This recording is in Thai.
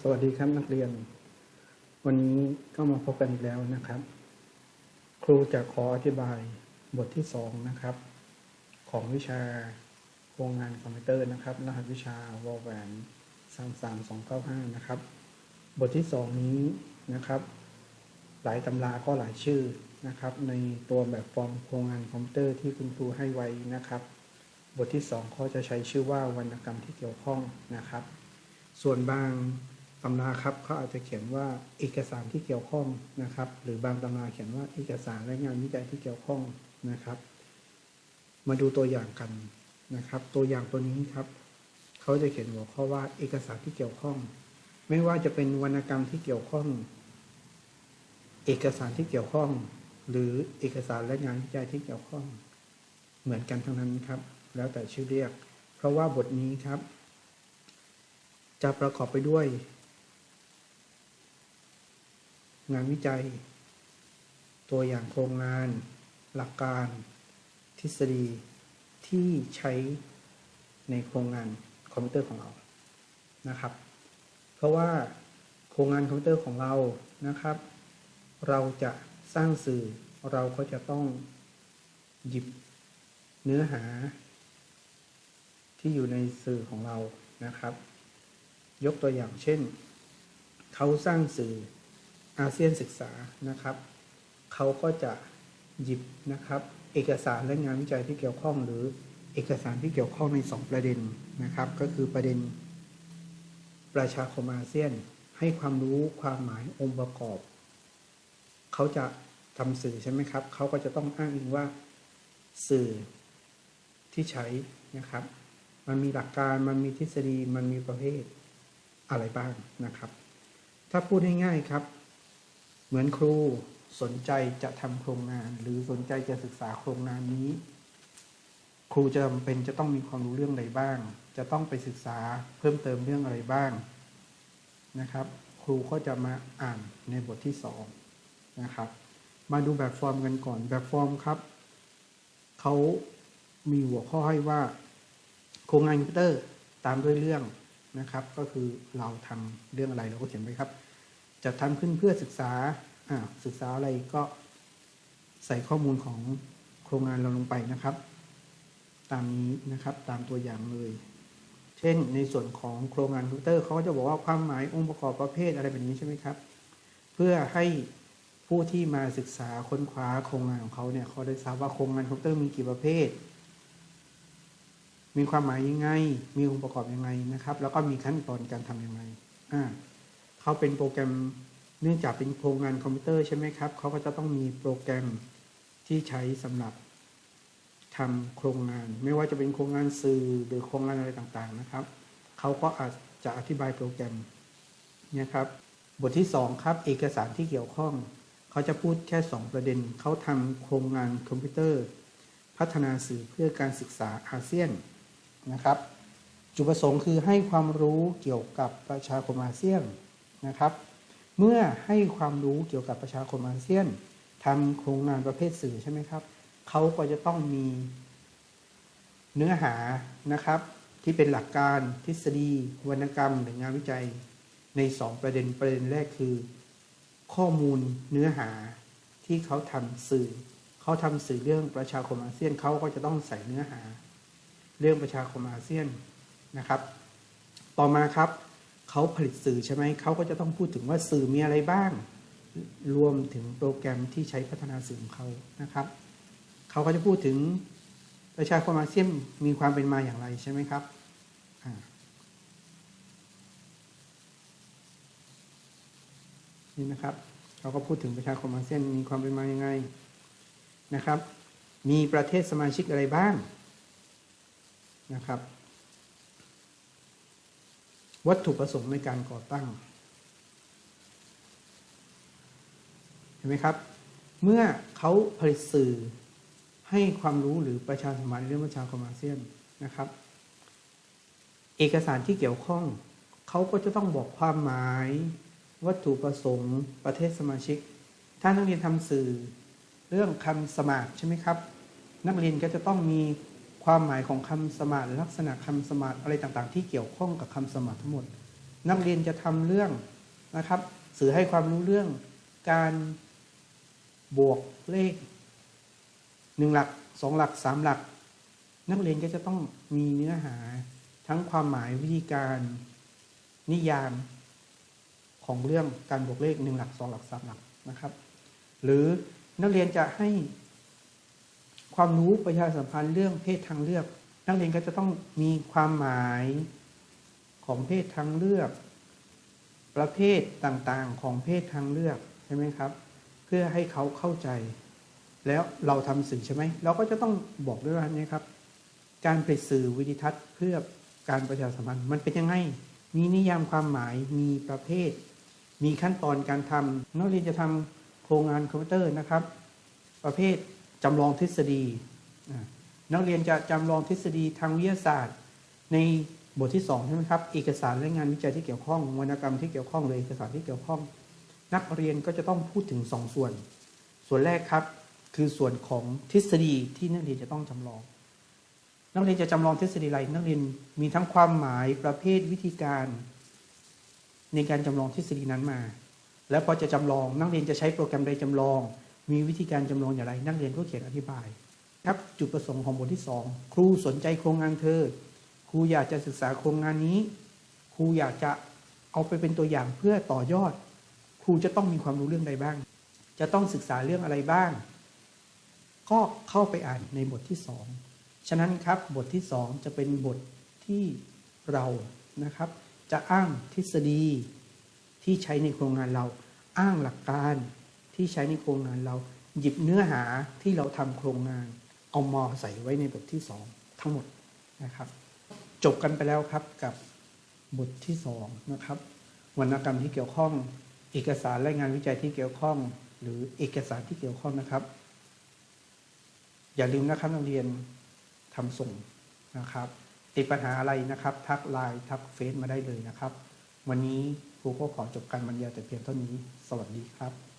สวัสดีครับนักเรียน วันนี้ก็มาพบกันอีกแล้วนะครับ ครูจะขออธิบายบทที่สองนะครับ ของวิชาโครงงานคอมพิวเตอร์นะครับ รหัสวิชาวอลแวนสามสามสองเก้าห้านะครับ บทที่สองนี้นะครับ หลายตำราก็หลายชื่อนะครับ ในตัวแบบฟอร์มโครงงานคอมพิวเตอร์ที่คุณครูให้ไว้นะครับ บทที่สองเขาจะใช้ชื่อว่าวรรณกรรมที่เกี่ยวข้องนะครับ ส่วนบางตำราครับเขาอาจจะเขียนว่าเอกสารที่เกี่ยวข้องนะครับ หรือบางตำราเขียนว่าเอกสารและงานวิจัยที่เกี่ยวข้องนะครับ มาดูตัวอย่างกันนะครับ ตัวอย่างตัวนี้ครับเขาจะเขียนหัวข้อว่าเอกสารที่เกี่ยวข้อง ไม่ว่าจะเป็นวรรณกรรมที่เกี่ยวข้อง เอกสารที่เกี่ยวข้อง หรือเอกสารและงานวิจัยที่เกี่ยวข้อง เหมือนกันทั้งนั้นครับ แล้วแต่ชื่อเรียก เพราะว่าบทนี้ครับ จะประกอบไปด้วย งานวิจัย ตัวอย่างโครงงาน หลักการ ทฤษฎีที่ใช้ในโครงงานคอมพิวเตอร์ของเรานะครับ เพราะว่าโครงงานคอมพิวเตอร์ของเรานะครับ เราจะสร้างสื่อเราก็จะต้องหยิบเนื้อหา ที่อยู่ในสื่อของเรานะครับ ยกตัวอย่างเช่น เขาสร้างสื่ออาเซียนศึกษานะครับ เขาก็จะหยิบนะครับ เอกสารและงานวิจัยที่เกี่ยวข้อง หรือเอกสารที่เกี่ยวข้องใน 2 ประเด็นนะครับ ก็คือประเด็น ประชาคมอาเซียนให้ความรู้ความหมายองค์ประกอบ เขาจะทำสื่อใช่ไหมครับ เขาก็จะต้องอ้างอิงว่าสื่อที่ใช้นะครับ มันมีหลักการมันมีทฤษฎีมันมีประเภท อะไรบ้างนะครับ ถ้าพูดง่ายๆครับ เหมือนครูสนใจจะทำโครงงาน หรือสนใจจะศึกษาโครงงานนี้ ครูจะจำเป็นจะต้องมีความรู้เรื่องอะไรบ้าง จะต้องไปศึกษาเพิ่มเติมเรื่องอะไรบ้างนะครับ ครูก็จะมาอ่านในบทที่สองนะครับ มาดูแบบฟอร์มกันก่อนแบบฟอร์มครับเขามีหัวข้อให้ว่า โครงงานคอมพิวเตอร์ตามด้วยเรื่อง นะครับ ก็คือเราทำเรื่องอะไรเราก็เขียนไว้ครับ จะทำขึ้นเพื่อศึกษาอ่าศึกษาอะไรก็ใส่ข้อมูลของโครงงานเราลงไปนะครับ ตามนี้นะครับตามตัวอย่างเลย เช่นในส่วนของโครงงานคอมพิวเตอร์เขาก็จะบอกว่าความหมายองค์ประกอบประเภทอะไรแบบนี้ใช่ไหมครับ เพื่อให้ผู้ที่มาศึกษาค้นคว้าโครงงานของเขาเนี่ยเขาได้ทราบว่าโครงงานคอมพิวเตอร์มีกี่ประเภท มีความหมายยังไง มีองค์ประกอบยังไงนะครับ แล้วก็มีขั้นตอนการทำยังไงอ่าเขาเป็นโปรแกรมเนื่องจากเป็นโครงงานคอมพิวเตอร์ใช่ไหมครับเขาก็จะต้องมีโปรแกรมที่ใช้สำหรับทำโครงงาน ไม่ว่าจะเป็นโครงงานสื่อหรือโครงงานอะไรต่างๆนะครับเขาก็อาจจะอธิบายโปรแกรมนะครับบทที่ 2 ครับ เอกสารที่เกี่ยวข้อง เขาจะพูดแค่ 2 ประเด็น เขาทำโครงงานคอมพิวเตอร์ พัฒนาสื่อเพื่อการศึกษาอาเซียน นะครับ จุดประสงค์คือให้ความรู้เกี่ยวกับประชาคมอาเซียนนะครับ เมื่อให้ความรู้เกี่ยวกับประชาคมอาเซียนทำโครงงานประเภทสื่อใช่ไหมครับเขาก็จะต้องมีเนื้อหานะครับ ที่เป็นหลักการทฤษฎี วรรณกรรมหรืองานวิจัยใน 2 ประเด็นประเด็นแรกคือ ข้อมูลเนื้อหาที่เขาทำสื่อ เขาทำสื่อเรื่องประชาคมอาเซียนเขาก็จะต้องใส่เนื้อหา เรื่องประชาคมอาเซียนนะครับ ต่อมาครับเขาผลิตสื่อใช่ไหมเขาก็จะต้องพูดถึงว่าสื่อมีอะไรบ้าง รวมถึงโปรแกรมที่ใช้พัฒนาสื่อของเขานะครับเขาก็จะพูดถึงประชาคมอาเซียนมีความเป็นมาอย่างไรใช่ไหมครับนี่นะครับเขาก็พูดถึงประชาคมอาเซียนมีความเป็นมาอย่างไงนะครับ มีประเทศสมาชิกอะไรบ้าง นะครับ วัตถุประสงค์ในการก่อตั้ง เห็นไหมครับ เมื่อเขาผลิตสื่อให้ความรู้หรือประชาสัมพันธ์เรื่องประชาคมอาเซียนนะครับ เอกสารที่เกี่ยวข้อง เขาก็จะต้องบอกความหมาย วัตถุประสงค์ ประเทศสมาชิก ถ้านักเรียนทำสื่อเรื่องคำสมาร์ทใช่ไหมครับ นักเรียนก็จะต้องมี ความหมายของคำสมาร์ทลักษณะคำสมาร์ทอะไรต่างๆ ที่เกี่ยวข้องกับคำสมาร์ททั้งหมด นักเรียนจะทำเรื่องนะครับสื่อให้ความรู้เรื่องการบวกเลขหนึ่งหลักสองหลักสามหลัก นักเรียนก็จะต้องมีเนื้อหาทั้งความหมายวิธีการนิยามของเรื่องการบวกเลขหนึ่งหลักสองหลักสามหลักนะครับ หรือนักเรียนจะให้ ความรู้ประชาสัมพันธ์เรื่องเพศทางเลือก นักเรียนก็จะต้องมีความหมายของเพศทางเลือก ประเภทต่างๆของเพศทางเลือกใช่ไหมครับ เพื่อให้เขาเข้าใจ แล้วเราทำสื่อใช่ไหมเราก็จะต้องบอกด้วยว่านี่ครับ การผลิตสื่อวิดิทัศน์เพื่อการประชาสัมพันธ์มันเป็นยังไง มีนิยามความหมายมีประเภท มีขั้นตอนการทำนักเรียนจะทำโครงงานคอมพิวเตอร์นะครับ ประเภท จำลองทฤษฎี นักเรียนจะจำลองทฤษฎีทางวิทยาศาสตร์ ในบทที่2ใช่ไหมครับ เอกสารและงานวิจัยที่เกี่ยวข้องวรรณกรรมที่เกี่ยวข้องหรือเอกสารที่เกี่ยวข้อง นักเรียนก็จะต้องพูดถึง 2 ส่วน ส่วนแรกครับคือส่วนของทฤษฎีที่นักเรียนจะต้องจำลอง นักเรียนจะจำลองทฤษฎีอะไรนักเรียนมีทั้งความหมายประเภทวิธีการ ในการจำลองทฤษฎีนั้นมา แล้วพอจะจำลองนักเรียนจะใช้โปรแกรมใดจำลอง มีวิธีการจำลองอย่างไร นักเรียนก็เขียนอธิบาย ครับจุดประสงค์ของบทที่ 2 ครูสนใจโครงงานเธอ ครูอยากจะศึกษาโครงงานนี้ ครูอยากจะเอาไปเป็นตัวอย่างเพื่อต่อยอด ครูจะต้องมีความรู้เรื่องใดบ้าง จะต้องศึกษาเรื่องอะไรบ้าง ก็เข้าไปอ่านในบทที่สองฉะนั้นครับบทที่สองจะเป็นบทที่เรานะครับ จะอ้างทฤษฎีที่ใช้ในโครงงานเราอ้างหลักการ ที่ใช้ในโครงงานเราหยิบเนื้อหาที่เราทำโครงงาน เอามาใส่ไว้ในบทที่สองทั้งหมดนะครับ จบกันไปแล้วครับกับบทที่สองนะครับวรรณกรรมที่เกี่ยวข้อง เอกสารและงานวิจัยที่เกี่ยวข้อง หรือเอกสารที่เกี่ยวข้องนะครับ อย่าลืมนะครับนักเรียนทำส่งนะครับ ติดปัญหาอะไรนะครับ ทักไลน์ทักเฟซมาได้เลยนะครับ วันนี้ครูก็ขอจบการบรรยายแต่เพียงเท่านี้ สวัสดีครับ